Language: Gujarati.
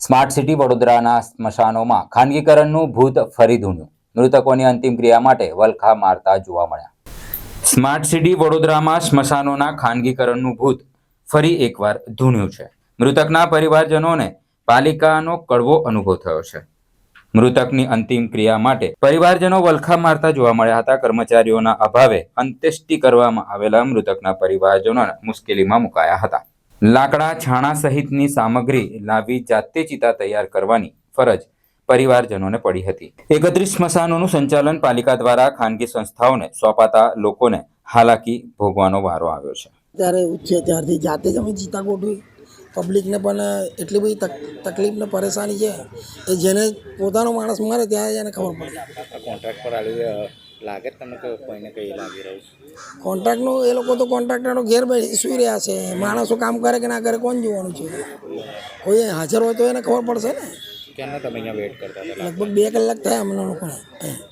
સ્માર્ટ સિટી વડોદરાના સ્મશાનોમાં ખાનગીકરણનું ભૂત ફરી ધૂણ્યું. મૃતકોની અંતિમ ક્રિયા માટે વલખા મારતા જોવા મળ્યા. સ્માર્ટ સિટી વડોદરામાં સ્મશાનોના ખાનગીકરણનું ભૂત ફરી એકવાર ધૂણ્યું છે. મૃતકના પરિવારજનોને પાલિકાનો કડવો અનુભવ થયો છે. મૃતકની અંતિમ ક્રિયા માટે પરિવારજનો વલખા મારતા જોવા મળ્યા હતા. કર્મચારીઓના અભાવે અંત્યેષ્ટિ કરવામાં આવેલા મૃતકના પરિવારજનોને મુશ્કેલીમાં મુકાયા હતા. લાકડા છાણા સહિતની સામગ્રી લાવી જાતે ચિતા તૈયાર કરવાની ફરજ પરિવારજનોને પડી હતી. એકત્રીસ સ્મશાનોનું સંચાલન પાલિકા દ્વારા ખાનગી સંસ્થાઓને સોંપાતા લોકોને હાલાકી ભોગવાનો વારો આવ્યો છે. ત્યારે ઉઠીએ ત્યારથી જાતે જ અમે ચિતા ગોઠવી પબ્લિકને પણ એટલી બધી તકલીફ ને પરેશાની છે એ જેને પોતાનો માણસ મારે ત્યારે જ એને ખબર પડે. કોન્ટ્રાક્ટ પર આલી લાગે તમને કે કોઈને કઈ લાગી રહ્યું છે? કોન્ટ્રાક્ટનો એ લોકો તો કોન્ટ્રાક્ટરનો ઘેર સુઈ રહ્યા છે. માણસો કામ કરે કે ના કરે કોણ જોવાનું છે? કોઈ હાજર હોય તો એને ખબર પડશે ને. કેમ તમે અહીંયા વેટ કરતા લગભગ બે કલાક થયા અમને લોકોને.